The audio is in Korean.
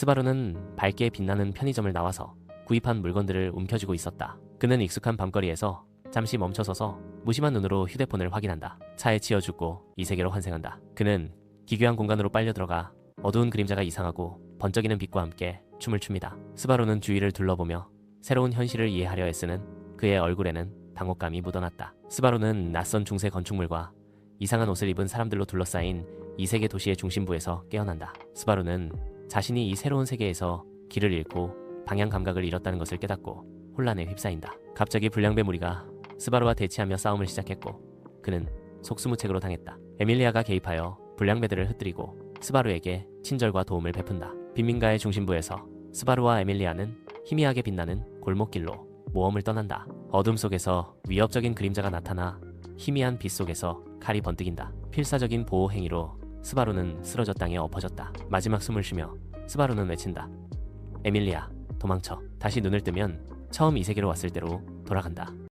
스바루는 밝게 빛나는 편의점을 나와서 구입한 물건들을 움켜쥐고 있었다. 그는 익숙한 밤거리에서 잠시 멈춰서서 무심한 눈으로 휴대폰을 확인한다. 차에 치여 죽고 이 세계로 환생한다. 그는 기괴한 공간으로 빨려 들어가 어두운 그림자가 이상하고 번쩍이는 빛과 함께 춤을 춥니다. 스바루는 주위를 둘러보며 새로운 현실을 이해하려 애쓰는 그의 얼굴에는 당혹감이 묻어났다. 스바루는 낯선 중세 건축물과 이상한 옷을 입은 사람들로 둘러싸인 이 세계 도시의 중심부에서 깨어난다. 스바루는 자신이 이 새로운 세계에서 길을 잃고 방향 감각을 잃었다는 것을 깨닫고 혼란에 휩싸인다. 갑자기 불량배 무리가 스바루와 대치하며 싸움을 시작했고 그는 속수무책으로 당했다. 에밀리아가 개입하여 불량배들을 흩뜨리고 스바루에게 친절과 도움을 베푼다. 빈민가의 중심부에서 스바루와 에밀리아는 희미하게 빛나는 골목길로 모험을 떠난다. 어둠 속에서 위협적인 그림자가 나타나 희미한 빛 속에서 칼이 번뜩인다. 필사적인 보호 행위로 스바루는 쓰러져 땅에 엎어졌다. 마지막 숨을 쉬며 스바루는 외친다. 에밀리아, 도망쳐. 다시 눈을 뜨면 처음 이 세계로 왔을 때로 돌아간다.